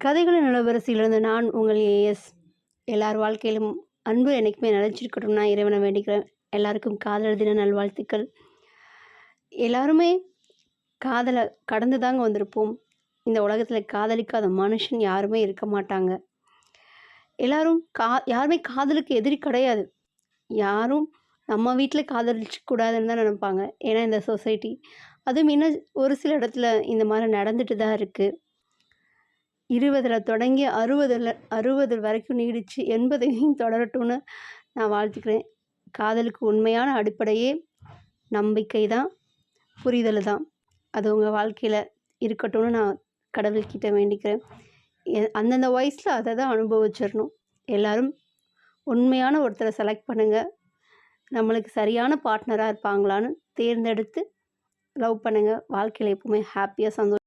கதைகளின் நிலவரசியிலிருந்து நான் உங்கள் ஏஎஸ் எல்லார் வாழ்க்கையிலும் அன்பு என்றைக்குமே நினைச்சிருக்கட்டும் நான் இறைவனை வேண்டிக்கிறேன். எல்லாருக்கும் காதலர் தின நல்வாழ்த்துக்கள். எல்லாருமே காதலை கடந்து தாங்க வந்திருப்போம். இந்த உலகத்தில் காதலிக்காத மனுஷன் யாருமே இருக்க மாட்டாங்க. எல்லாரும் கா யாருமே காதலுக்கு எதிரி கிடையாது. யாரும் நம்ம வீட்டில் காதலிச்சு கூடாதுன்னு தான் நினைப்பாங்க. ஏன்னா இந்த சொசைட்டி. அதுவும் இன்னும் ஒரு சில இடத்துல இந்த மாதிரி நடந்துட்டு தான் இருக்குது இருபதில் தொடங்கி அறுபதில் அறுபது வரைக்கும் நீடித்து எண்பதையும் தொடரட்டும்னு நான் வாழ்த்துக்கிறேன். காதலுக்கு உண்மையான அடிப்படையே நம்பிக்கை தான் புரிதல் தான் அது உங்கள் வாழ்க்கையில் இருக்கட்டும்னு நான் கடவுள்கிட்ட வேண்டிக்கிறேன். எ- அந்தந்த வயசில் அதை தான் அனுபவிச்சிடணும் எல்லாரும் உண்மையான ஒருத்தரை செலக்ட் பண்ணுங்கள் நம்மளுக்கு சரியான பார்ட்னராக இருப்பாங்களான்னு தேர்ந்தெடுத்து லவ் பண்ணுங்கள் வாழ்க்கையில் எப்பவுமே ஹாப்பியாக சந்தோஷம்